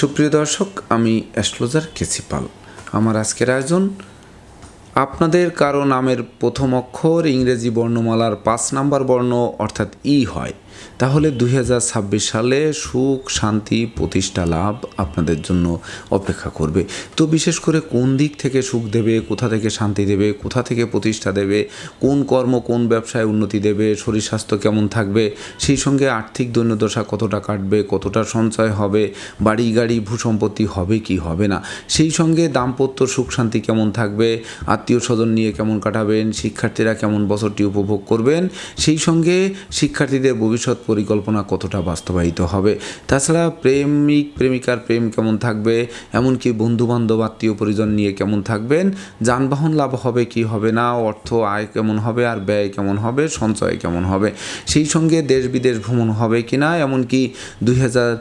সুপ্রিয় দর্শক, আমি অ্যাস্ট্রোলজার কেসিপাল আমার আজকের আয়োজন, আপনাদের কারও নামের প্রথম অক্ষর, ইংরেজি বর্ণমালার পাঁচ নাম্বার বর্ণ, অর্থাৎ ই হয়। তাহলে দুই হাজার ছাব্বিশ সালে সুখ, শান্তি, প্রতিষ্ঠা, লাভ আপনাদের জন্য অপেক্ষা করবে। তো বিশেষ করে কোন দিক থেকে সুখ দেবে, কোথা থেকে শান্তি দেবে, কোথা থেকে প্রতিষ্ঠা দেবে, কোন কর্ম, কোন ব্যবসায় উন্নতি দেবে, শরীর স্বাস্থ্য কেমন থাকবে, সেই সঙ্গে আর্থিক দৈন্যদশা কতটা কাটবে, কতটা সঞ্চয় হবে, বাড়ি, গাড়ি, ভূসম্পত্তি হবে কি হবে না, সেই সঙ্গে দাম্পত্য সুখ, শান্তি কেমন থাকবে, আত্মীয় স্বজন নিয়ে কেমন কাটাবেন, শিক্ষার্থীরা কেমন বছরটি উপভোগ করবেন, সেই সঙ্গে শিক্ষার্থীদের ভবিষ্যৎ পরিকল্পনা কতটা বাস্তবায়িত হবে? তাছাড়া প্রেমিক, প্রেমিকার প্রেম কেমন থাকবে? এমনকি বন্ধুবান্ধব, আত্মীয় পরিজন নিয়ে কেমন থাকবেন? যানবাহন লাভ হবে, কি হবে না? অর্থ, আয় কেমন হবে? আর ব্যয় কেমন হবে? সঞ্চয় কেমন হবে? সেই সঙ্গে দেশ বিদেশ ভ্রমণ হবে কি না? এমনকি দুই হাজার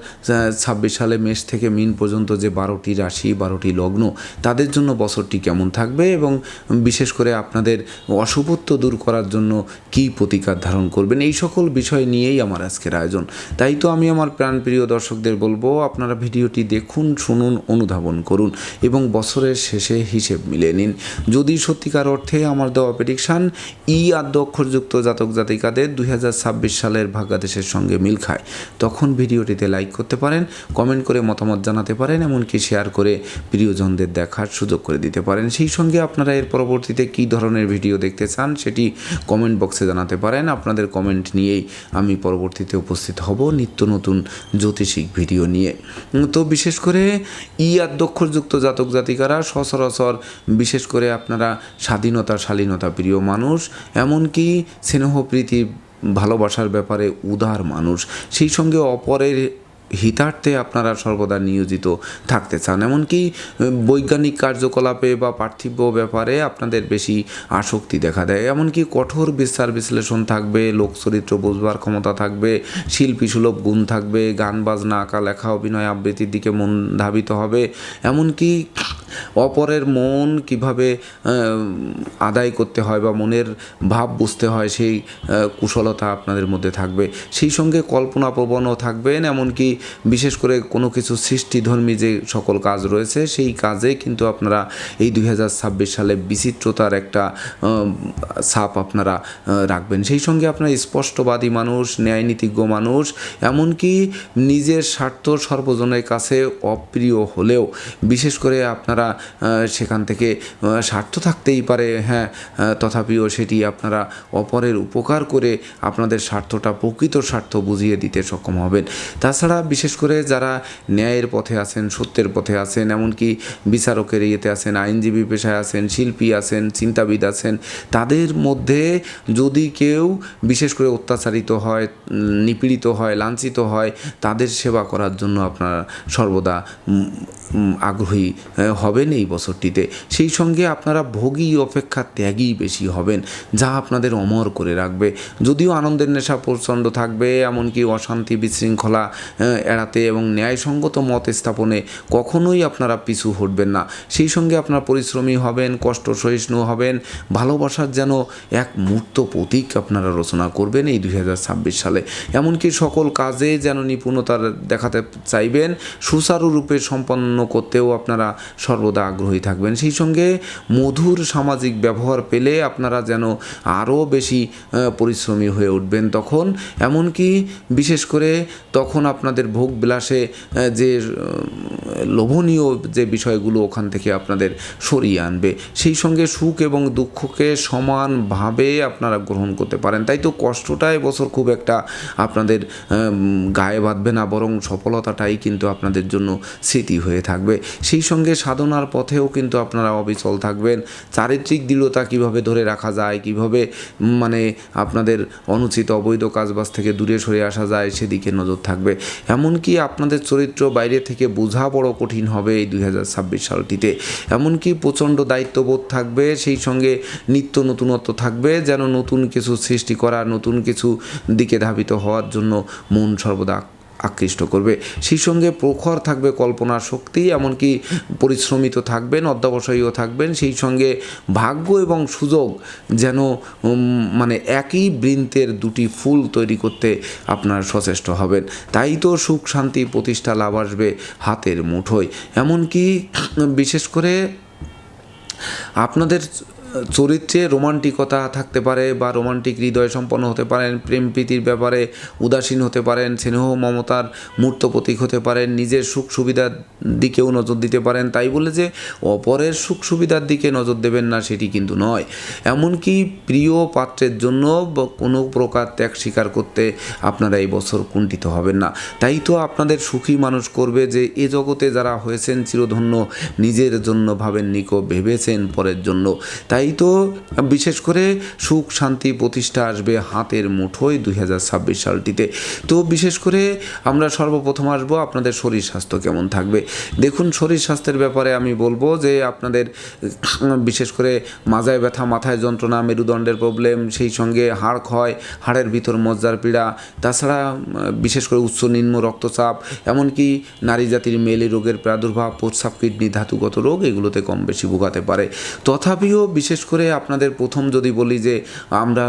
ছাব্বিশ সালে মেষ থেকে মিন পর্যন্ত যে বারোটি রাশি, বারোটি লগ্ন, তাদের জন্য বছরটি কেমন থাকবে? এবং বিশেষ করে আপনাদের অশুভত্ব দূর করার জন্য কী প্রতিকার ধারণ করবেন? এই সকল বিষয় নিয়েই আমার আজকের আয়োজন। তাই তো আমি আমার প্রাণপ্রিয় দর্শকদের বলব, আপনারা ভিডিওটি দেখুন, শুনুন, অনুধাবন করুন এবং বছরের শেষে হিসেব মিলে নিন। যদি সত্যিকার অর্থে আমার দেওয়া প্রেডিকশান ই আদ্য অক্ষরযুক্ত জাতক জাতিকাদের দুই হাজার ছাব্বিশ সালের ভাগ্যাদেশের সঙ্গে মিল খায়। তখন ভিডিওটিতে লাইক করতে পারেন কমেন্ট করে মতামত জানাতে পারেন, এমনকি শেয়ার করে প্রিয়জনদের দেখার সুযোগ করে দিতে পারেন। সেই সঙ্গে আপনারা এর পরবর্তীতে কী ধরনের ভিডিও দেখতে চান, সেটি কমেন্ট বক্সে জানাতে পারেন। আপনাদের কমেন্ট নিয়েই আমি পরবর্তীতে উপস্থিত হব নিত্য নতুন জ্যোতিষিক ভিডিও নিয়ে। তো বিশেষ করে ই আদ্যক্ষরযুক্ত জাতক জাতিকারা সচরাচর বিশেষ করে আপনারা স্বাধীনতা, শালীনতা প্রিয় মানুষ, এমনকি স্নেহপ্রীতি ভালোবাসার ব্যাপারে উদার মানুষ। সেই সঙ্গে অপরের হিতার্থে আপনারা সর্বদা নিয়োজিত থাকতে চান। এমনকি বৈজ্ঞানিক কার্যকলাপে বা পার্থিব ব্যাপারে আপনাদের বেশি আসক্তি দেখা দেয়। এমনকি কঠোর বিচার বিশ্লেষণ থাকবে, লোকচরিত্র বুঝবার ক্ষমতা থাকবে, শিল্পী সুলভ গুণ থাকবে, গান, বাজনা, আঁকা, লেখা, অভিনয় আবৃত্তির দিকে মন ধাবিত হবে। এমনকি অপরের মন কীভাবে আদায় করতে হয় বা মনের ভাব বুঝতে হয় সেই কুশলতা আপনাদের মধ্যে থাকবে। সেই সঙ্গে কল্পনা প্রবণও থাকবেন, এমনকি বিশেষ করে কোনো কিছু সৃষ্টিধর্মী যে সকল কাজ রয়েছে, সেই কাজে কিন্তু আপনারা এই দুই হাজার ছাব্বিশ সালে বিচিত্রতার একটা ছাপ আপনারা রাখবেন। সেই সঙ্গে আপনারা স্পষ্টবাদী মানুষ, ন্যায়নীতিজ্ঞ মানুষ, এমনকি নিজের স্বার্থ সর্বজনের কাছে অপ্রিয় হলেও, বিশেষ করে আপনারা সেখান থেকে স্বার্থ থাকতেই পারে। হ্যাঁ তথাপিও সেটি আপনারা অপরের উপকার করে আপনাদের স্বার্থটা, প্রকৃত স্বার্থ বুঝিয়ে দিতে সক্ষম হবেন। তাছাড়া বিশেষ করে যারা ন্যায়ের পথে আছেন, সত্যের পথে আছেন, এমনকি বিচারকের ইয়েতে আছেন, আইনজীবী পেশায় আছেন, শিল্পী আছেন, চিন্তাবিদ আছেন, তাদের মধ্যে যদি কেউ বিশেষ করে অত্যাচারিত হয়, নিপীড়িত হয়, লাঞ্ছিত হয়, তাদের সেবা করার জন্য আপনারা সর্বদা আগ্রহী হবেন এই বছরটিতে। সেই সঙ্গে আপনারা ভোগী অপেক্ষা ত্যাগী বেশি হবেন, যা আপনাদের অমর করে রাখবে। যদিও আনন্দের নেশা প্রচণ্ড থাকবে, এমনকি অশান্তি বিশৃঙ্খলা এড়াতে এবং ন্যায়সঙ্গত মত স্থাপনে কখনোই আপনারা পিছু হটবেন না। সেই সঙ্গে আপনারা পরিশ্রমী হবেন, কষ্ট সহিষ্ণু হবেন, ভালোবাসার যেন এক মূর্ত প্রতীক আপনারা রচনা করবেন এই দুই হাজার ছাব্বিশ সালে। এমনকি সকল কাজে যেন নিপুণতার দেখাতে চাইবেন, সুচারুরূপে সম্পন্ন করতেও আপনারা সর্বদা আগ্রহী থাকবেন। সেই সঙ্গে মধুর সামাজিক ব্যবহার পেলে আপনারা যেন আরও বেশি পরিশ্রমী হয়ে উঠবেন তখন। এমনকি বিশেষ করে তখন আপনাদের ভোগ বিলাসে যে লোভনীয় যে বিষয়গুলো ওখান থেকে আপনাদের সরিয়ে আনবে। সেই সঙ্গে সুখ এবং দুঃখকে সমানভাবে আপনারা গ্রহণ করতে পারেন। তাই তো কষ্টটা এবছর খুব একটা আপনাদের গায়ে বাঁধবে না, বরং সফলতাটাই কিন্তু আপনাদের জন্য স্মৃতি হয়ে থাকবে। সেই সঙ্গে সাধনার পথেও কিন্তু আপনারা অবিচল থাকবেন। চারিত্রিক দৃঢ়তা কীভাবে ধরে রাখা যায়, কীভাবে মানে আপনাদের অনুচিত অবৈধ কাজবাজ থেকে দূরে সরে আসা যায়, সেদিকে নজর থাকবে। এমনকি আপনাদের চরিত্র বাইরে থেকে বোঝা বড় কঠিন হবে এই দুই হাজার ছাব্বিশ সালটিতে। এমনকি প্রচণ্ড দায়িত্ববোধ থাকবে, সেই সঙ্গে নিত্য নতুনত্ব থাকবে, যেন নতুন কিছু সৃষ্টি করা, নতুন কিছু দিকে ধাবিত হওয়ার জন্য মন সর্বদা আকৃষ্ট করবে। সেই সঙ্গে প্রখর থাকবে কল্পনার শক্তি, এমনকি পরিশ্রমিত থাকবেন, অধ্যবসায়ীও থাকবেন। সেই সঙ্গে ভাগ্য এবং সুযোগ যেন মানে একই বৃন্তের দুটি ফুল তৈরি করতে আপনার সচেষ্ট হবেন। তাই তো সুখ, শান্তি, প্রতিষ্ঠা, লাভ আসবে হাতের মুঠোয়। এমনকি বিশেষ করে আপনাদের চরিত্রে রোমান্টিকতা থাকতে পারে বা রোমান্টিক হৃদয় সম্পন্ন হতে পারেন, প্রেম প্রীতির ব্যাপারে উদাসীন হতে পারেন, স্নেহ মমতার মূর্ত প্রতীক হতে পারেন, নিজের সুখ সুবিধার দিকেও নজর দিতে পারেন। তাই বলে যে অপরের সুখ সুবিধার দিকে নজর দেবেন না, সেটি কিন্তু নয়। এমনকি প্রিয় পাত্রের জন্য কোনো প্রকার ত্যাগ স্বীকার করতে আপনারা এই বছর কুণ্ঠিত হবেন না। তাই তো আপনাদের সুখী মানুষ করবে যে এ জগতে যারা হয়েছেন, চিরধন্য নিজের জন্য ভাবেন নিকো ভেবেছেন পরের জন্য। তাই তো বিশেষ করে সুখ, শান্তি প্রতিষ্ঠা আসবে হাতের মুঠোয় দুই হাজার ছাব্বিশ সালটিতে। তো বিশেষ করে আমরা সর্বপ্রথম আসব আপনাদের শরীর স্বাস্থ্য কেমন থাকবে। দেখুন, শরীর স্বাস্থ্যের ব্যাপারে আমি বলব যে আপনাদের, বিশেষ করে মাজায় ব্যথা, মাথায় যন্ত্রণা, মেরুদণ্ডের প্রবলেম, সেই সঙ্গে হাড় ক্ষয়, হাড়ের ভিতর মজ্জার পীড়া, তাছাড়া, বিশেষ করে উচ্চ নিম্ন রক্তচাপ, এমনকি নারী জাতির মেলে রোগের প্রাদুর্ভাব, প্রস্রাব, কিডনি ধাতুগত রোগ, এগুলোতে কম বেশি ভোগাতে পারে। তথাপিও বিশেষ করে আপনাদের প্রথম যদি বলি যে আমরা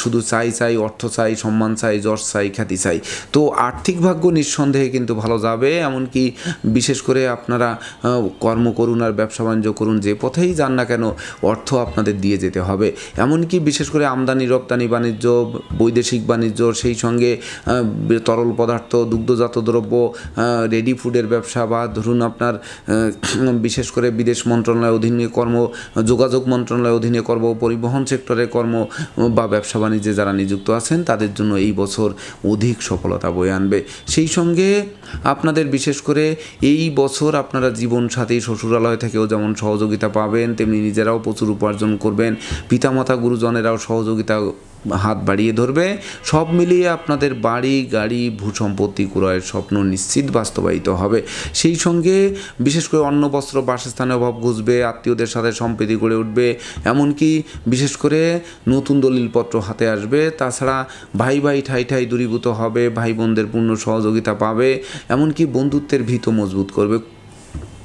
শুধু চাই চাই, অর্থ চাই, সম্মান চাই, যশ চাই, খ্যাতি চাই, তো আর্থিক ভাগ্য নিঃসন্দেহে কিন্তু ভালো যাবে, এমনকি বিশেষ করে আপনারা কর্ম করুন আর ব্যবসা বাণিজ্য করুন, যে পথেই যান না কেন অর্থ আপনাদের দিয়ে যেতে হবে। এমনকি বিশেষ করে আমদানি, রপ্তানি, বাণিজ্য, বৈদেশিক বাণিজ্য, সেই সঙ্গে তরল পদার্থ, দুগ্ধজাত দ্রব্য রেডি ফুডের ব্যবসা বা ধরুন আপনার বিশেষ করে বিদেশ মন্ত্রণালয় অধীনে কর্ম, যোগাযোগ মন্ত্রণালয় অধীনে কর্ম পরিবহন সেক্টরে কর্ম বা ব্যবসা বাণিজ্যে যারা নিযুক্ত আছেন, তাদের জন্য এই বছর অধিক সফলতা বয়ে আনবে। সেই সঙ্গে আপনাদের বিশেষ করে এই বছর আপনারা জীবন সাথী শ্বশুরালয় থেকেও যেমন সহযোগিতা পাবেন, তেমনি নিজেরাও প্রচুর উপার্জন করবেন। পিতামাতা, গুরুজনেরাও সহযোগিতা হাত বাড়িয়ে ধরবে। সব মিলিয়ে আপনাদের বাড়ি, গাড়ি, ভূসম্পত্তি ক্রয়ের স্বপ্ন নিশ্চিত বাস্তবায়িত হবে। সেই সঙ্গে বিশেষ করে অন্ন, বস্ত্র বাসস্থানে অভাব ঘুষবে, আত্মীয়দের সাথে সম্প্রীতি গড়ে উঠবে। এমনকি বিশেষ করে নতুন দলিলপত্র হাতে আসবে। তাছাড়া ভাই ভাই, ঠাই ঠাই দূরীভূত হবে, ভাই বোনদের পূর্ণ সহযোগিতা পাবে। এমনকি বন্ধুত্বের ভীত মজবুত করবে।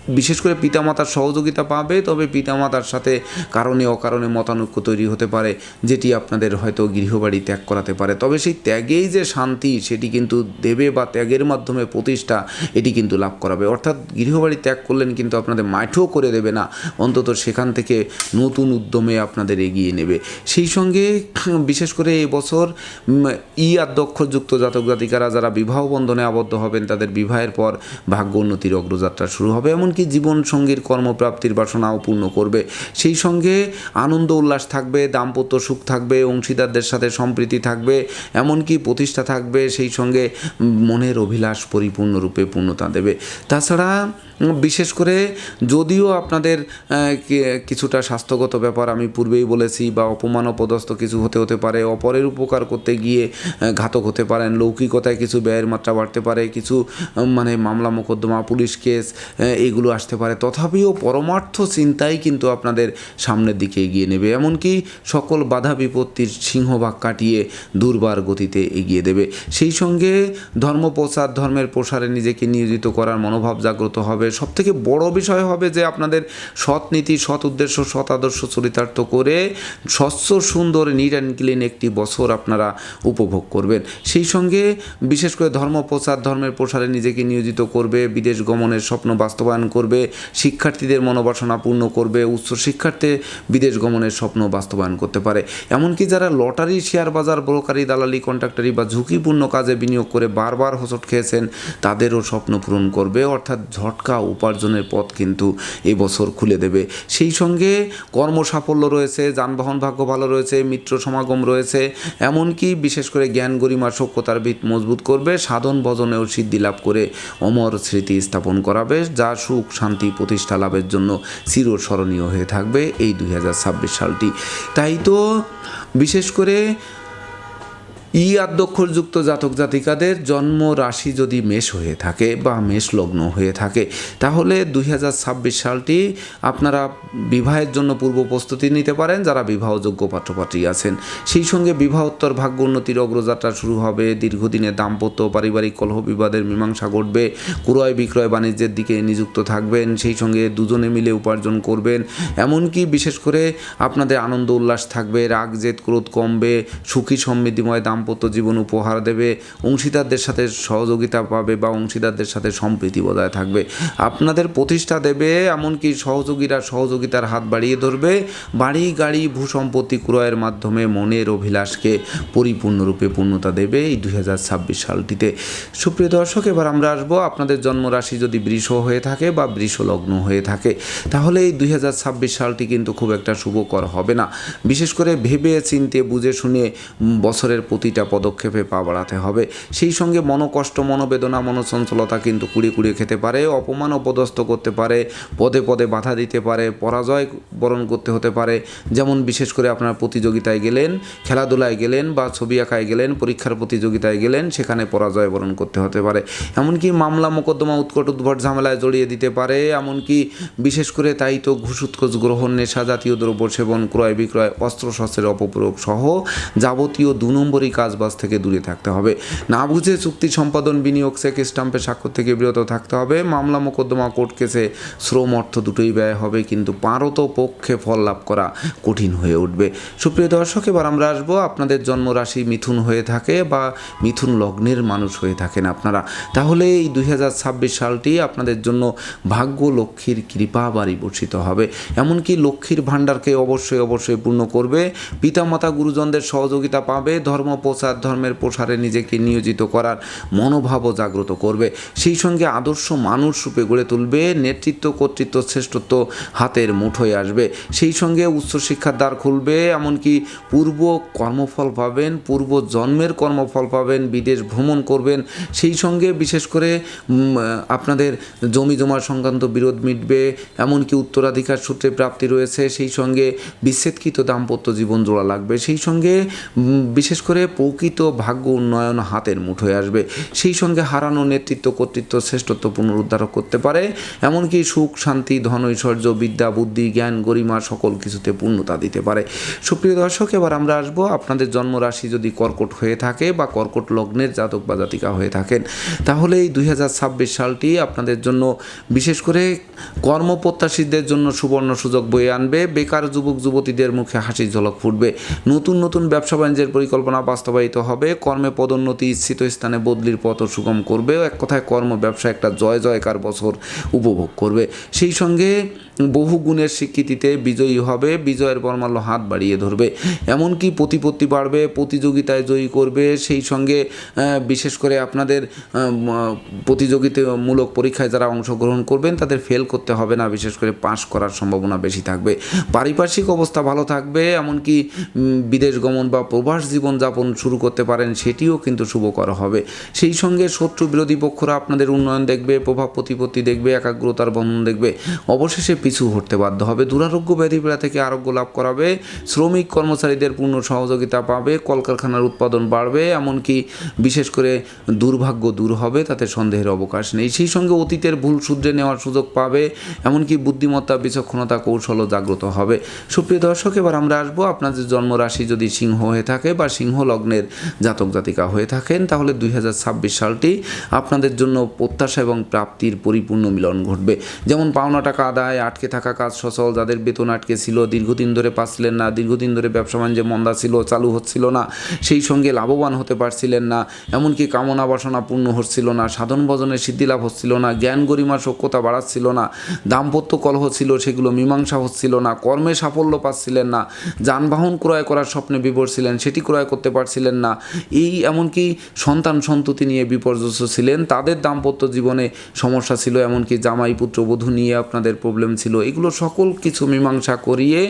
বিশেষ করে পিতামাতার সহযোগিতা পাবে, তবে পিতামাতার সাথে কারণে অকারণে মতানৈক্য তৈরি হতে পারে, যেটি আপনাদের হয়তো গৃহবাড়ি ত্যাগ করাতে পারে। তবে সেই ত্যাগেই যে শান্তি, সেটি কিন্তু দেবে বা ত্যাগের মাধ্যমে প্রতিষ্ঠা, এটি কিন্তু লাভ করাবে। অর্থাৎ গৃহবাড়ি ত্যাগ করলেন কিন্তু আপনাদের মাঠও করে দেবে না, অন্তত সেখান থেকে নতুন উদ্যমে আপনাদের এগিয়ে নেবে। সেই সঙ্গে বিশেষ করে এবছর ই আধ্যক্ষযুক্ত জাতক জাতিকারা যারা বিবাহ বন্ধনে আবদ্ধ হবেন, তাদের বিবাহের পর ভাগ্য উন্নতির অগ্রযাত্রা শুরু হবে। এমনকি জীবন সঙ্গীর কর্মপ্রাপ্তির বাসনাও পূর্ণ করবে। সেই সঙ্গে আনন্দ উল্লাস থাকবে, দাম্পত্য সুখ থাকবে, অংশীদারদের সাথে সম্প্রীতি থাকবে, এমনকি প্রতিষ্ঠা থাকবে, সেই সঙ্গে মনের অভিলাষ পরিপূর্ণরূপে পূর্ণতা দেবে। তাছাড়া বিশেষ করে যদিও আপনাদের কিছুটা স্বাস্থ্যগত ব্যাপার আমি পূর্বেই বলেছি বা অপমান অপদস্থ কিছু হতে হতে পারে, অপরের উপকার করতে গিয়ে ঘাতক হতে পারেন, লৌকিকতায় কিছু ব্যয়ের মাত্রা বাড়তে পারে, কিছু মানে মামলা মোকদ্দমা, পুলিশ কেস এগুলো আসতে পারে, তথাপিও পরমার্থ চিন্তাই কিন্তু আপনাদের সামনের দিকে এগিয়ে নেবে। এমনকি সকল বাধা বিপত্তির সিংহভাগ কাটিয়ে দুর্বার গতিতে এগিয়ে দেবে। সেই সঙ্গে ধর্ম প্রচার ধর্মের প্রসারে নিজেকে নিয়োজিত করার মনোভাব জাগ্রত হবে। সবথেকে বড় বিষয় হবে যে আপনাদের সৎ নীতি, সৎ উদ্দেশ্য, সৎ আদর্শ চরিতার্থ করে স্বচ্ছ, সুন্দর নিট অ্যান্ড ক্লিন একটি বছর আপনারা উপভোগ করবেন। সেই সঙ্গে বিশেষ করে ধর্ম প্রচার, ধর্মের প্রসারে নিজেকে নিয়োজিত করবে, বিদেশ গমনের স্বপ্ন বাস্তবায়ন করবে, শিক্ষার্থীদের মনোবাসনা পূর্ণ করবে, উচ্চ শিক্ষার্থে বিদেশ গমনের স্বপ্ন বাস্তবায়ন করতে পারে। এমনকি যারা লটারি, শেয়ার বাজার, ব্রোকারি, দালালি, কন্ট্রাক্টারি বা ঝুঁকিপূর্ণ কাজে বিনিয়োগ করে বারবার হোঁচট খেয়েছেন, তাদেরও স্বপ্ন পূরণ করবে। অর্থাৎ ঝটকা উপার্জনের পথ কিন্তু এবছর খুলে দেবে। সেই সঙ্গে কর্ম সাফল্য রয়েছে, যানবাহন ভাগ্য ভালো রয়েছে, মিত্র সমাগম রয়েছে, এমনকি বিশেষ করে জ্ঞান গরিমা সক্ষতার ভিত মজবুত করবে, সাধন ভজনেও সিদ্ধি লাভ করে অমর স্মৃতি স্থাপন করাবে, যা সুখ, শান্তি, প্রতিষ্ঠা লাভের জন্য চিরস্মরণীয় হয়ে থাকবে এই দুই হাজার ছাব্বিশ সালটি। তাই তো বিশেষ করে ই আদ্যক্ষরযুক্ত জাতক জাতিকাদের জন্ম রাশি যদি মেষ হয়ে থাকে বা মেষ লগ্ন হয়ে থাকে, তাহলে দুই হাজার ছাব্বিশ সালটি আপনারা বিবাহের জন্য পূর্ব প্রস্তুতি নিতে পারেন যারা বিবাহযোগ্য পাত্রপাত্রী আছেন। সেই সঙ্গে বিবাহোত্তর ভাগ্য উন্নতির অগ্রযাত্রা শুরু হবে দীর্ঘদিনের দাম্পত্য পারিবারিক কলহ বিবাদের মীমাংসা ঘটবে, ক্রয় বিক্রয় বাণিজ্যের দিকে নিযুক্ত থাকবেন, সেই সঙ্গে দুজনে মিলে উপার্জন করবেন। এমনকি বিশেষ করে আপনাদের আনন্দ উল্লাস থাকবে রাগ জেদ ক্রোধ কমবে সুখী সমৃদ্ধিময় দাম্পত্য জীবন উপহার দেবে, অংশীদারদের সাথে সহযোগিতা পাবে বা অংশীদারদের সাথে সম্প্রীতি বজায় থাকবে। আপনাদের প্রতিষ্ঠা দেবে, এমনকি সহযোগীরা সহযোগিতার হাত বাড়িয়ে ধরবে। বাড়ি, গাড়ি, ভূসম্পত্তি ক্রয়ের মাধ্যমে মনের অভিলাষকে পরিপূর্ণরূপে পূর্ণতা দেবে এই দুই হাজার ছাব্বিশ সালটিতে। সুপ্রিয় দর্শক, এবার আমরা আসব আপনাদের জন্মরাশি যদি বৃষ হয়ে থাকে বা বৃষ লগ্ন হয়ে থাকে, তাহলে এই দুই হাজার ছাব্বিশ সালটি কিন্তু খুব একটা শুভকর হবে না। বিশেষ করে ভেবে চিনতে বুঝে শুনে বছরের বছরের প্রতিটা পদক্ষেপে পা বাড়াতে হবে। সেই সঙ্গে মনোকষ্ট, মনোবেদনা, মনোচঞ্চলতা কিন্তু কুড়িয়ে কুড়িয়ে খেতে পারে, অপমান অপদস্থ করতে পারে, পদে পদে বাধা দিতে পারে, পরাজয় বরণ করতে হতে পারে। যেমন বিশেষ করে আপনার প্রতিযোগিতায় গেলেন, খেলাধুলায় গেলেন বা ছবি আঁকায় গেলেন, পরীক্ষার প্রতিযোগিতায় গেলেন, সেখানে পরাজয় বরণ করতে হতে পারে। এমনকি মামলা, মোকদ্দমা, উৎকট উদ্ভট ঝামেলায় জড়িয়ে দিতে পারে। এমনকি বিশেষ করে তাই তো ঘুষ গ্রহণ, নেশা, জাতীয় দ্রব্য সেবন, ক্রয় বিক্রয়, অস্ত্রশস্ত্রের অপপ্রয়োগ সহ যাবতীয় দু নম্বরই কাজবাজ থেকে দূরে থাকতে হবে। না বুঝে চুক্তি সম্পাদন, বিনিয়োগ, চেক স্টাম্পে স্বাক্ষর থেকে বিরত থাকতে হবে। মামলা মোকদ্দমা, কোর্ট কেসে শ্রম অর্থ দুটোই ব্যয় হবে, কিন্তু পারত পক্ষে ফল লাভ করা কঠিন হয়ে উঠবে। সুপ্রিয় দর্শক, এবার আমরা আসব আপনাদের জন্মরাশি মিথুন হয়ে থাকে বা মিথুন লগ্নের মানুষ হয়ে থাকেন আপনারা। তাহলে এই দুই হাজার ছাব্বিশ সালটি আপনাদের জন্য ভাগ্য লক্ষ্মীর কৃপা বাড়ি বর্ষিত হবে। এমনকি লক্ষ্মীর ভাণ্ডারকে অবশ্যই অবশ্যই পূর্ণ করবে। পিতামাতা গুরুজনদের সহযোগিতা পাবে ধর্ম প্রচার ধর্মের প্রসারে নিজেকে নিয়োজিত করার মনোভাবও জাগ্রত করবে। সেই সঙ্গে আদর্শ মানুষ রূপে গড়ে তুলবে, নেতৃত্ব, কর্তৃত্ব, শ্রেষ্ঠত্ব হাতের মুঠোয় আসবে। সেই সঙ্গে উচ্চশিক্ষার দ্বার খুলবে, এমনকি পূর্ব কর্মফল পাবেন, পূর্ব জন্মের কর্মফল পাবেন, বিদেশ ভ্রমণ করবেন। সেই সঙ্গে বিশেষ করে আপনাদের জমি জমা সংক্রান্ত বিরোধ মিটবে, এমনকি উত্তরাধিকার সূত্রে প্রাপ্তি রয়েছে। সেই সঙ্গে বিচ্ছেদকৃত দাম্পত্য জীবন জোড়া লাগবে। সেই সঙ্গে বিশেষ করে প্রকৃত ভাগ্য উন্নয়ন হাতের মুঠোয় আসবে। সেই সঙ্গে হারানো নেতৃত্ব, কর্তৃত্ব, শ্রেষ্ঠত্ব পুনরুদ্ধার করতে পারে। এমনকি সুখ, শান্তি, ধন, ঐশ্বর্য, বিদ্যা, বুদ্ধি, জ্ঞান, গরিমা সকল কিছুতে পূর্ণতা দিতে পারে। সুপ্রিয় দর্শক, এবার আমরা আসব আপনাদের জন্মরাশি যদি কর্কট হয়ে থাকে বা কর্কট লগ্নের জাতক বা জাতিকা হয়ে থাকেন, তাহলে এই দুই হাজার ছাব্বিশ সালটি আপনাদের জন্য বিশেষ করে কর্মপ্রত্যাশীদের জন্য সুবর্ণ সুযোগ বয়ে আনবে। বেকার যুবক, যুবতীদের মুখে হাসির ঝলক ফুটবে। নতুন নতুন ব্যবসা বাণিজ্যের পরিকল্পনা বাস্তবায়িত হবে। কর্মে পদোন্নতি ইচ্ছিত স্থানে বদলির পথ সুগম করবে। এক কথায় কর্ম ব্যবসা একটা জয় জয়কার বছর উপভোগ করবে। সেই সঙ্গে বহু গুণের স্বীকৃতিতে বিজয়ী হবে, বিজয়ের বর্মাল্য হাত বাড়িয়ে ধরবে। এমনকি প্রতিপত্তি বাড়বে, প্রতিযোগিতায় জয়ী করবে, সেই সঙ্গে বিশেষ করে আপনাদের প্রতিযোগিতামূলক পরীক্ষায় যারা অংশগ্রহণ করবেন, তাদের ফেল করতে হবে না, বিশেষ করে পাশ করার সম্ভাবনা বেশি থাকবে। পারিপার্শ্বিক অবস্থা ভালো থাকবে, এমনকি বিদেশ গমন বা প্রবাস জীবন যাপন শুরু করতে পারেন, সেটিও কিন্তু শুভকর হবে। সেই সঙ্গে শত্রু বিরোধী পক্ষরা আপনাদের উন্নয়ন দেখবে, প্রভাব প্রতিপত্তি দেখবে, একাগ্রতার বন্ধন দেখবে। অবশেষে পিছু হটতে বাধ্য হবে। দুরারোগ্য ব্যাধিপীড়া থেকে আরোগ্য লাভ করাবে। শ্রমিক কর্মচারীদের পূর্ণ সহযোগিতা পাবে। কলকারখানার উৎপাদন বাড়বে। এমনকি বিশেষ করে দুর্ভাগ্য দূর হবে, তাতে সন্দেহের অবকাশ নেই। সেই সঙ্গে অতীতের ভুল শুধরে নেওয়ার সুযোগ পাবে। এমনকি বুদ্ধিমত্তা, বিচক্ষণতা, কৌশলও জাগ্রত হবে। সুপ্রিয় দর্শক, এবার আমরা আসব আপনাদের জন্মরাশি যদি সিংহ হয়ে থাকে বা সিংহ লগ্নের জাতক জাতিকা হয়ে থাকেন, তাহলে দুই হাজার ছাব্বিশ সালটি আপনাদের জন্য প্রত্যাশা এবং প্রাপ্তির পরিপূর্ণ মিলন ঘটবে। যেমন পাওনা টাকা আদায় আটকে থাকা কাজ সচল, যাদের বেতন আটকে ছিল, দীর্ঘদিন ধরে পাচ্ছিলেন না, দীর্ঘদিন ধরে ব্যবসা বাণিজ্যে মন্দা ছিল, চালু হচ্ছিল না, সেই সঙ্গে লাভবান হতে পারছিলেন না, এমনকি কামনা বাসনা পূর্ণ হচ্ছিল না, সাধন ভজনের সিদ্ধি লাভ হচ্ছিল না, জ্ঞান গরিমা সক্ষতা বাড়াচ্ছিল না, দাম্পত্য কলহ ছিল, সেগুলো মীমাংসা হচ্ছিল না, কর্মে সাফল্য পাচ্ছিলেন না, যানবাহন ক্রয় করার স্বপ্নে বিভোর ছিলেন, সেটি ক্রয় করতে পারছিলেন না, এই এমনকি সন্তান সন্ততি নিয়ে বিপর্যস্ত ছিলেন, তাদের দাম্পত্য জীবনে সমস্যা ছিল, এমনকি জামাই পুত্রবধূ নিয়ে আপনাদের প্রবলেম ছিল। এগুলো সকল কিছু মীমাংসা করিয়ে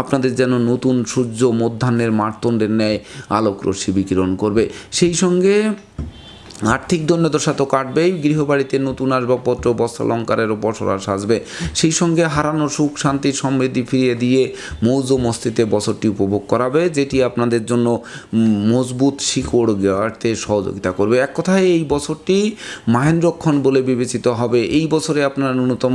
আপনাদের যেন নতুন সূর্য মধ্যাহ্নের মারতণ্ডের ন্যায় আলোক রশ্মি বিকিরণ করবে। সেই সঙ্গে আর্থিক দৈন্যদশা তো কাটবেই, গৃহবাড়িতে নতুন আসবাবপত্র, বস্ত্রালঙ্কারের ওপর সরা সাজবে। সেই সঙ্গে হারানো সুখ, শান্তি, সমৃদ্ধি ফিরিয়ে দিয়ে মৌজ মস্তিতে বছরটি উপভোগ করাবে, যেটি আপনাদের জন্য মজবুত শিকড় গাড়তে সহযোগিতা করবে। এক কথায় এই বছরটি মাহেন্দ্রক্ষণ বলে বিবেচিত হবে। এই বছরে আপনারা ন্যূনতম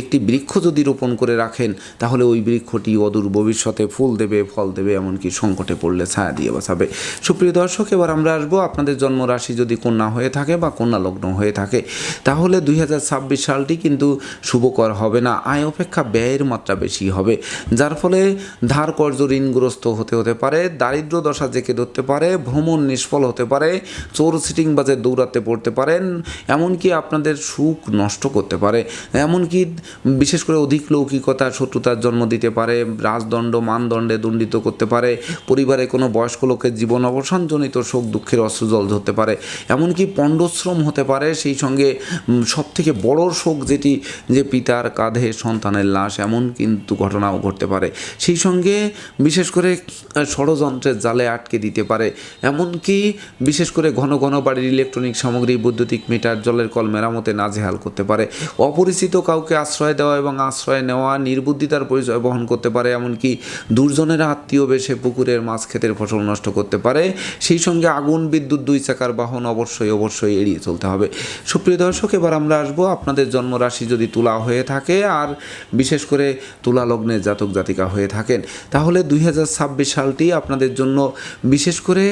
একটি বৃক্ষ যদি রোপণ করে রাখেন, তাহলে ওই বৃক্ষটি অদূর ভবিষ্যতে ফুল দেবে, ফল দেবে, এমনকি সংকটে পড়লে ছায়া দিয়ে বাঁচাবে সুপ্রিয় দর্শক, এবার আমরা আসব আপনাদের জন্মরাশি যদি কন্যা হয়ে থাকে বা কন্যা লগ্ন হয়ে থাকে। তাহলে দুই হাজার ছাব্বিশ সালটি কিন্তু শুভকর হবে না। আয় অপেক্ষা ব্যয়ের মাত্রা বেশি হবে। যার ফলে ধার কর্য ঋণগ্রস্ত হতে হতে পারে, দারিদ্র দশা জেকে ধরতে পারে, ভ্রমণ নিষ্ফল হতে পারে, চোর সিটিং বাজে দৌড়াতে পড়তে পারেন, এমনকি আপনাদের সুখ নষ্ট করতে পারে। এমনকি বিশেষ করে অধিক লৌকিকতা, শত্রুতার জন্ম দিতে পারে, রাজদণ্ড, মানদণ্ডে দণ্ডিত করতে পারে, পরিবারে কোনো বয়স্ক লোকের জীবন অবসানজনিত শোক, দুঃখের অশ্রুজল ধরতে পারে। এমনকি পণ্ডশ্রম হতে পারে? সেই সঙ্গে সব থেকে বড় শোক যেটি, যে পিতার কাঁধে সন্তানের লাশ, এমন কিন্তু ঘটনাও ঘটতে পারে। সেই সঙ্গে, বিশেষ করে ষড়যন্ত্রের জালে আটকে দিতে পারে। এমনকি, বিশেষ করে ঘন ঘন বাড়ির ইলেকট্রনিক সামগ্রী, বৈদ্যুতিক মিটার, জলের কল মেরামতে নাজেহাল করতে পারে। অপরিচিত কাউকে আশ্রয় দেওয়া এবং আশ্রয় নেওয়া নির্বুদ্ধিতার পরিচয় বহন করতে পারে। এমনকি, দুর্জনের আত্মীয় বেশে পুকুরের মাছ ক্ষেতের ফসল নষ্ট করতে পারে। সেই সঙ্গে আগুন, বিদ্যুৎ, দুই চাকার বাহন অবশ্যই অবশ্যই এড়িয়ে চলতে হবে। সুপ্রিয় দর্শক, এবার আমরা আসব আপনাদের জন্মরাশি যদি তুলা হয়ে থাকে আর বিশেষ করে তুলা লগ্নের জাতক জাতিকা হয়ে থাকেন, তাহলে দুই সালটি আপনাদের জন্য বিশেষ করে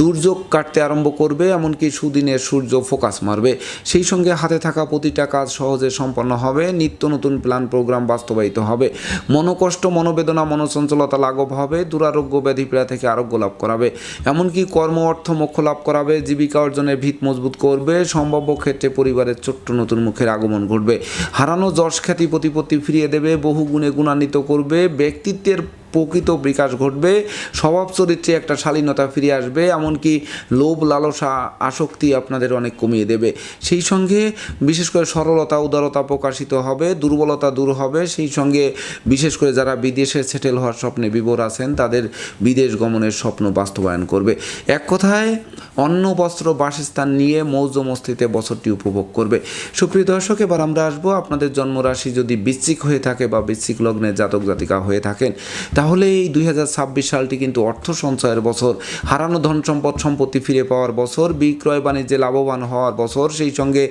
দুর্যোগ কাটতে আরম্ভ করবে, এমনকি সুদিনের সূর্য ফোকাস মারবে। সেই সঙ্গে হাতে থাকা প্রতিটা কাজ সহজে সম্পন্ন হবে, নিত্য নতুন প্ল্যান প্রোগ্রাম বাস্তবায়িত হবে। মনোকষ্ট, মনোবেদনা, মনোচঞ্চলতা লাঘব হবে, দুরারোগ্য ব্যাধি পীড়া থেকে আরোগ্য লাভ করাবে। এমনকি কর্ম, অর্থ, মোক্ষ লাভ করাবে, জীবিকা অর্জনের ভিত মজবুত করবে, সম্ভাব্য ক্ষেত্রে পরিবারের ছোট্ট নতুন মুখের আগমন ঘটবে। হারানো যশ খ্যাতি প্রতিপত্তি ফিরিয়ে দেবে, বহু গুণে গুণান্বিত করবে, ব্যক্তিত্বের প্রকৃত বিকাশ ঘটবে। স্বভাব চরিত্রে একটা শালীনতা ফিরে আসবে, এমনকি লোভ লালসা আসক্তি আপনাদের অনেক কমিয়ে দেবে। সেই সঙ্গে বিশেষ করে সরলতা, উদারতা প্রকাশিত হবে, দুর্বলতা দূর হবে। সেই সঙ্গে বিশেষ করে যারা বিদেশে সেটেল হওয়ার স্বপ্নে বিভোর আছেন, তাদের বিদেশ গমনের স্বপ্ন বাস্তবায়ন করবে। এক কথায়, অন্ন, বস্ত্র, বাসস্থান নিয়ে মৌজ মস্তিতে বছরটি উপভোগ করবে। সুপ্রিয় দর্শক, এবার আমরা আসব আপনাদের জন্মরাশি যদি বৃশ্চিক হয়ে থাকে বা বৃশ্চিক লগ্নের জাতক জাতিকা হয়ে থাকেন তাহলে এই দুই হাজার ছাব্বিশ সালটি কিন্তু অর্থ সঞ্চয়ের বছর। হারানো ধন সম্পদ সম্পত্তি ফিরে পাওয়ার বছর, বিক্রয় বাণিজ্যে লাভবান হওয়ার বছর। সেই সঙ্গে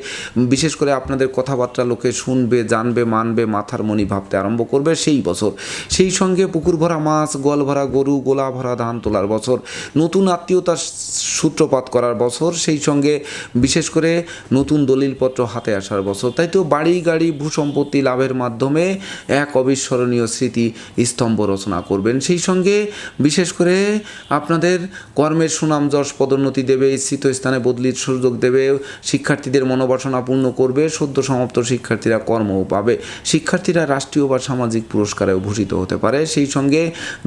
বিশেষ করে আপনাদের কথাবার্তা লোকে শুনবে, জানবে, মানবে, মাথার মনি ভাবতে আরম্ভ করবে সেই বছর। সেই সঙ্গে পুকুর ভরা মাছ, গোয়াল ভরা গরু, গোলা ভরা ধান তোলার বছর, নতুন আত্মীয়তার সূত্রপাত করার বছর, সেই সঙ্গে বিশেষ করে নতুন দলিলপত্র হাতে আসার বছর। তাই তো বাড়ি, গাড়ি ভূসম্পত্তি লাভের মাধ্যমে এক অবিস্মরণীয় স্মৃতি স্তম্ভ রচনা করবেন। সেই সঙ্গে বিশেষ করে আপনাদের কর্মের সুনাম যশ পদোন্নতি দেবে ইচ্ছিত স্থানে বদলির সুযোগ দেবে, শিক্ষার্থীদের মনোবাসনা পূর্ণ করবে, সদ্য সমাপ্ত শিক্ষার্থীরা কর্মও পাবে। শিক্ষার্থীরা রাষ্ট্রীয় বা সামাজিক পুরস্কারেও ভূষিত হতে পারে। সেই সঙ্গে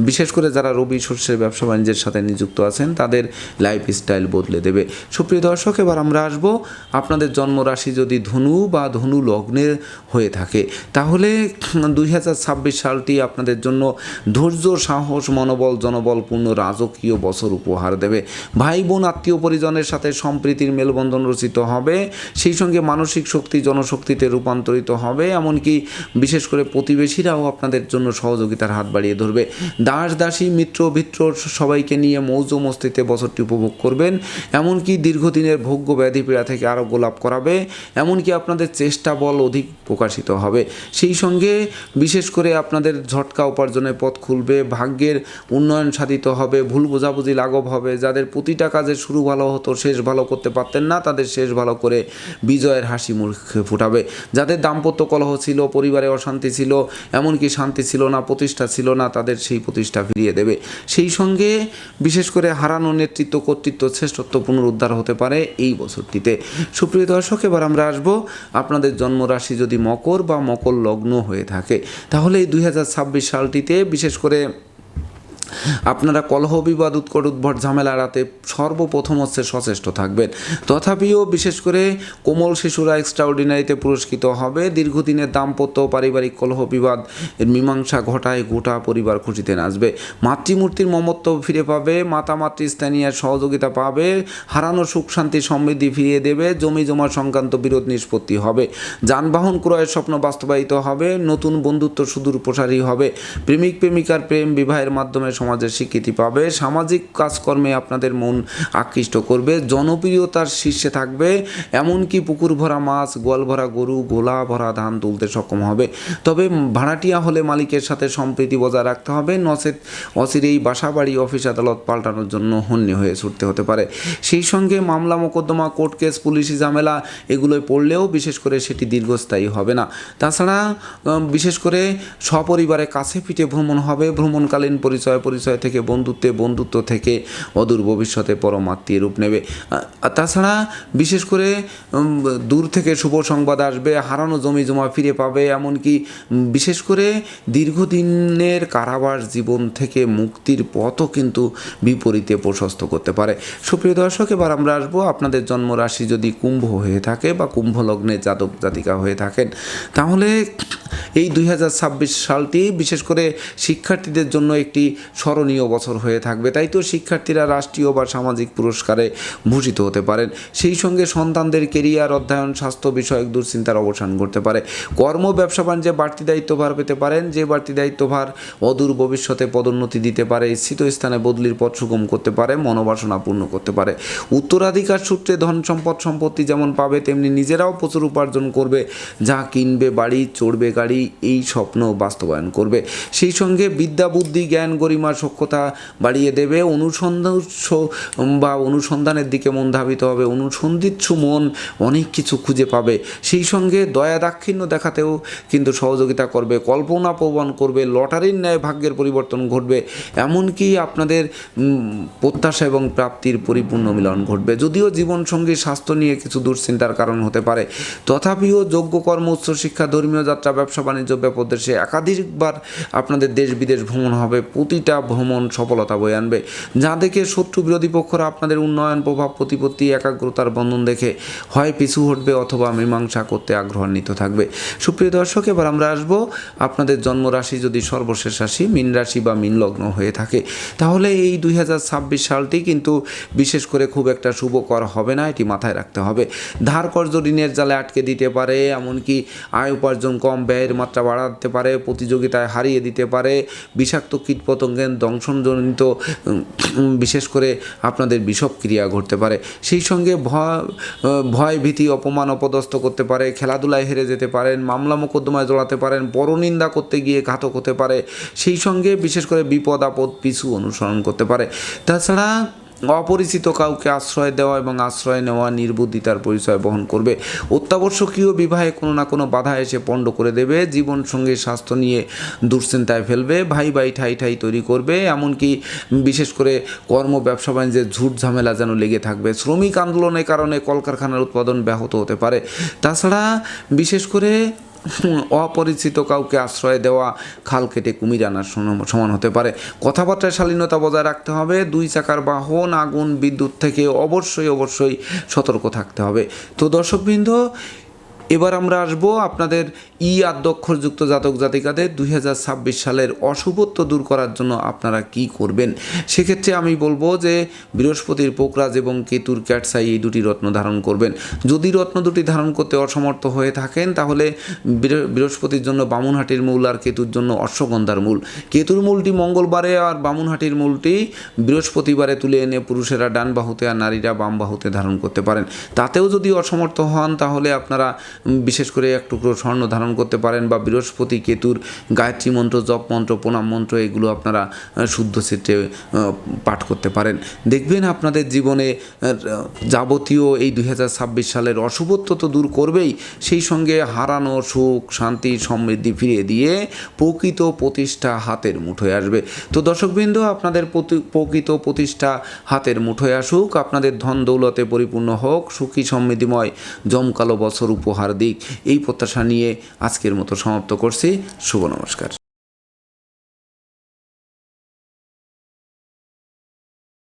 বিশেষ করে যারা রবি শস্যের ব্যবসা বাণিজ্যের সাথে নিযুক্ত আছেন, তাদের লাইফ স্টাইল বদলে দেবে। সুপ্রিয় দর্শক, এবার আমরা আসব আপনাদের জন্মরাশি যদি ধনু বা ধনু লগ্নের হয়ে থাকে, তাহলে দুই হাজার ছাব্বিশ সালটি আপনাদের জন্য ধৈর্য, সাহস, মনোবল, জনবলপূর্ণ রাজকীয় বছর উপহার দেবে। ভাই বোন আত্মীয় পরিজনের সাথে সম্প্রীতির মেলবন্ধন রচিত হবে। সেই সঙ্গে মানসিক শক্তি, জনশক্তিতে রূপান্তরিত হবে। এমনকি বিশেষ করে প্রতিবেশীরাও আপনাদের জন্য সহযোগিতার হাত বাড়িয়ে ধরবে। দাস, দাসী, মিত্র, ভিত্র সবাইকে নিয়ে মৌজ মস্তিতে বছরটি উপভোগ করবেন। এমনকি দীর্ঘদিনের ভোগ্য ব্যাধি পীড়া থেকে আরোগ্য লাভ করাবে। এমনকি আপনাদের চেষ্টা বল অধিক প্রকাশিত হবে। সেই সঙ্গে বিশেষ করে আপনাদের ঝটকা উপার্জনের পথ খুলবে ভাগ্যের উন্নয়ন সাধিত হবে, ভুল বোঝাবুঝি লাঘব হবে, যাদের প্রতিটা কাজের শুরু ভালো হতো, শেষ ভালো করতে পারতেন না, তাদের শেষ ভালো করে বিজয়ের হাসি মুখে ফুটাবে। যাদের দাম্পত্য কলহ ছিল, পরিবারে অশান্তি ছিল, এমনকি শান্তি ছিল না, প্রতিষ্ঠা ছিল না, তাদের সেই প্রতিষ্ঠা ফিরিয়ে দেবে। সেই সঙ্গে বিশেষ করে হারানো নেতৃত্ব, কর্তৃত্ব, শ্রেষ্ঠত্ব পুনরুদ্ধার হতে পারে এই বছরটিতে। সুপ্রিয় দর্শক, এবার আমরা আসব আপনাদের জন্মরাশি যদি মকর বা মকর লগ্ন হয়ে থাকে, তাহলে এই দুই হাজার ছাব্বিশ সালটিতে বিশেষ করে আপনারা কলহ বিবাদ, উৎকট উদ্ভট ঝামেলা এড়াতে সর্বপ্রথম হচ্ছে সচেষ্ট থাকবেন। তথাপিও বিশেষ করে কোমল শিশুরা এক্সট্রাঅর্ডিনারিতে পুরস্কৃত হবে। দীর্ঘদিনের দাম্পত্য পারিবারিক কলহ বিবাদ, এর মীমাংসা ঘটায় গোটা পরিবার খুশিতে নাচবে। মাতৃমূর্তির মমত্ব ফিরে পাবে মাতা মাতৃস্থানীয় সহযোগিতা পাবে, হারানো সুখ, শান্তি, সমৃদ্ধি ফিরিয়ে দেবে, জমি জমা সংক্রান্ত বিরোধ নিষ্পত্তি হবে। যানবাহন ক্রয়ের স্বপ্ন বাস্তবায়িত হবে, নতুন বন্ধুত্ব সুদূর প্রসারী হবে। প্রেমিক, প্রেমিকার প্রেম বিবাহের মাধ্যমে সমাজের স্বীকৃতি পাবে। সামাজিক কাজকর্মে আপনাদের মন আকৃষ্ট করবে, জনপ্রিয়তার শীর্ষে থাকবে। এমনকি পুকুর ভরা মাছ, গোয়াল ভরা গরু, গোলা ভরা ধান তুলতে সক্ষম হবে। তবে ভাড়াটিয়া হলে মালিকের সাথে সম্প্রীতি বজায় রাখতে হবে। নচেত অচিরেই বাসা বাড়ি অফিস আদালত পাল্টানোর জন্য হন্যে হয়ে ছুটতে হতে পারে। সেই সঙ্গে মামলা, মোকদ্দমা, কোর্ট কেস, পুলিশি ঝামেলা এগুলোয় পড়লেও বিশেষ করে সেটি দীর্ঘস্থায়ী হবে না। তাছাড়া বিশেষ করে সপরিবারে কাছে পিঠে ভ্রমণ হবে। ভ্রমণকালীন পরিচয় পরিচয় থেকে, বন্ধুত্বে, বন্ধুত্ব থেকে অদূর ভবিষ্যতে পরমাত্মীয় রূপ নেবে। তাছাড়া বিশেষ করে দূর থেকে শুভ সংবাদ আসবে, হারানো জমি জমা ফিরে পাবে, এমনকি বিশেষ করে দীর্ঘদিনের কারাবাস জীবন থেকে মুক্তির পথও কিন্তু বিপরীতে প্রশস্ত করতে পারে। সুপ্রিয় দর্শক, এবার আমরা আসব আপনাদের জন্মরাশি যদি কুম্ভ হয়ে থাকে বা কুম্ভ লগ্নে জাতক জাতিকা হয়ে থাকেন, তাহলে এই দুই হাজার ছাব্বিশ সালটি বিশেষ করে শিক্ষার্থীদের জন্য একটি স্মরণীয় বছর হয়ে থাকবে। তাই তো শিক্ষার্থীরা রাষ্ট্রীয় বা সামাজিক পুরস্কারে ভূষিত হতে পারেন। সেই সঙ্গে সন্তানদের কেরিয়ার, অধ্যয়ন, স্বাস্থ্য বিষয়ক দুশ্চিন্তার অবসান করতে পারে। কর্ম, ব্যবসা, বাণিজ্যে বাড়তি দায়িত্বভার পেতে পারেন। যে বাড়তি দায়িত্বভার অদূর ভবিষ্যতে পদোন্নতি দিতে পারে স্থিত স্থানে বদলির পথ সুগম করতে পারে, মনোবাসনা পূর্ণ করতে পারে। উত্তরাধিকার সূত্রে ধন সম্পদ সম্পত্তি যেমন পাবে, তেমনি নিজেরাও প্রচুর উপার্জন করবে। যা কিনবে, বাড়ি, চড়বে গাড়ি এই স্বপ্ন বাস্তবায়ন করবে। সেই সঙ্গে বিদ্যা, বুদ্ধি, জ্ঞান, গরিমা সক্ষতা বাড়িয়ে দেবে। অনুসন্ধান বা অনুসন্ধানের দিকে মন ধাবিত হবে। অনুসন্ধিৎসু মন অনেক কিছু খুঁজে পাবে। সেই সঙ্গে দয়া দাক্ষিণ্য দেখাতেও কিন্তু সহযোগিতা করবে। কল্পনা প্রবণ করবে। লটারির ন্যায় ভাগ্যের পরিবর্তন ঘটবে। এমনকি আপনাদের প্রত্যাশা এবং প্রাপ্তির পরিপূর্ণ মিলন ঘটবে। যদিও জীবনসঙ্গী স্বাস্থ্য নিয়ে কিছু দুশ্চিন্তার কারণ হতে পারে। তথাপিও যোগ্য কর্ম উচ্চ শিক্ষা, ধর্মীয় যাত্রা, ব্যবসা বাণিজ্য ব্যাপদেশে একাধিকবার আপনাদের দেশ বিদেশ ভ্রমণ হবে, প্রতিটা ভ্রমণ সফলতা বয়ে আনবে। যা দেখে শত্রু বিরোধী পক্ষরা আপনাদের উন্নয়ন, প্রভাব, প্রতিপত্তি, একাগ্রতার বন্ধন দেখে হয় পিছু হটবে অথবা মীমাংসা করতে আগ্রহান্বিত থাকবে। সুপ্রিয় দর্শক, এবার আমরা আসব আপনাদের জন্মরাশি যদি সর্বশেষ রাশি, মীন রাশি বা মীন লগ্ন হয়ে থাকে, তাহলে এই দুই হাজার ছাব্বিশ সালটি কিন্তু বিশেষ করে খুব একটা শুভকর হবে না, এটি মাথায় রাখতে হবে। ধার কর্জ ঋণের জালে আটকে দিতে পারে, এমনকি আয় উপার্জন কম ব্যয়ের মাত্রা বাড়াতে পারে, প্রতিযোগিতায় হারিয়ে দিতে পারে, বিষাক্ত কীটপতঙ্গের দংশনজনিত বিশেষ করে আপনাদের বিষক্রিয়া ঘটতে পারে। সেই সঙ্গে ভয় ভয় ভীতি, অপমান অপদস্থ করতে পারে, খেলাধুলায় হেরে যেতে পারেন, মামলা মোকদ্দমায় জড়াতে পারেন, পরনিন্দা করতে গিয়ে ঘাতক হতে পারে, সেই সঙ্গে বিশেষ করে বিপদ আপদ পিছু অনুসরণ করতে পারে। তাছাড়া অপরিচিত কাউকে আশ্রয় দেওয়া এবং আশ্রয় নেওয়া নির্বুদ্ধিতার পরিচয় বহন করবে। অত্যাবশ্যকীয় বিবাহে কোনো না কোনো বাধা এসে পণ্ড করে দেবে। জীবন সঙ্গে স্বাস্থ্য নিয়ে দুশ্চিন্তায় ফেলবে। ভাই ভাই ঠাই ঠাই তৈরি করবে। এমনকি বিশেষ করে কর্ম, ব্যবসা বাণিজ্যের ঝুট ঝামেলা যেন লেগে থাকবে। শ্রমিক আন্দোলনের কারণে কলকারখানার উৎপাদন ব্যাহত হতে পারে। তাছাড়া বিশেষ করে অপরিচিত কাউকে আশ্রয় দেওয়া খাল কেটে কুমির আনার সমান- হতে পারে। কথাবার্তায় শালীনতা বজায় রাখতে হবে, দুই চাকার বাহন, আগুন, বিদ্যুৎ থেকে অবশ্যই অবশ্যই সতর্ক থাকতে হবে। তো দর্শকবৃন্দ, এবার আমরা আসব আপনাদের ই আদ্যক্ষরযুক্ত জাতক জাতিকাদের দুই হাজার ছাব্বিশ সালের অশুভত্ব দূর করার জন্য আপনারা কি করবেন? সেক্ষেত্রে আমি বলব যে বৃহস্পতির পোকরাজ এবং কেতুর ক্যাটসাই এই দুটি রত্ন ধারণ করবেন। যদি রত্ন দুটি ধারণ করতে অসমর্থ হয়ে থাকেন, তাহলে বৃহস্পতির জন্য বামুনহাটির মূল আর কেতুর জন্য অশ্বগন্ধার মূল। কেতুর মূলটি মঙ্গলবারে আর বামুনহাটির মূলটি বৃহস্পতিবারে তুলে এনে পুরুষেরা ডান বাহুতে আর নারীরা বাম বাহুতে ধারণ করতে পারেন। তাতেও যদি অসমর্থ হন, তাহলে আপনারা বিশেষ করে এক টুকরো স্বর্ণ ধারণ করতে পারেন বা বৃহস্পতি কেতুর গায়ত্রী মন্ত্র, জপ মন্ত্র, প্রণাম মন্ত্র, এগুলো আপনারা শুদ্ধ চিত্রে পাঠ করতে পারেন। দেখবেন আপনাদের জীবনে যাবতীয় এই দুই হাজার ছাব্বিশ সালের অশুভত্ব তো দূর করবেই। সেই সঙ্গে হারানো সুখ, শান্তি, সমৃদ্ধি ফিরিয়ে দিয়ে প্রকৃত প্রতিষ্ঠা হাতের মুঠোয় আসবে। তো দর্শকবৃন্দ, আপনাদের প্রকৃত প্রতিষ্ঠা হাতের মুঠোয় আসুক। আপনাদের ধন দৌলতে পরিপূর্ণ হোক। সুখী সমৃদ্ধিময় জমকালো বছর উপহার দিক। এই প্রত্যাশা নিয়ে আজকের মতো সমাপ্ত করছি। শুভ নমস্কার।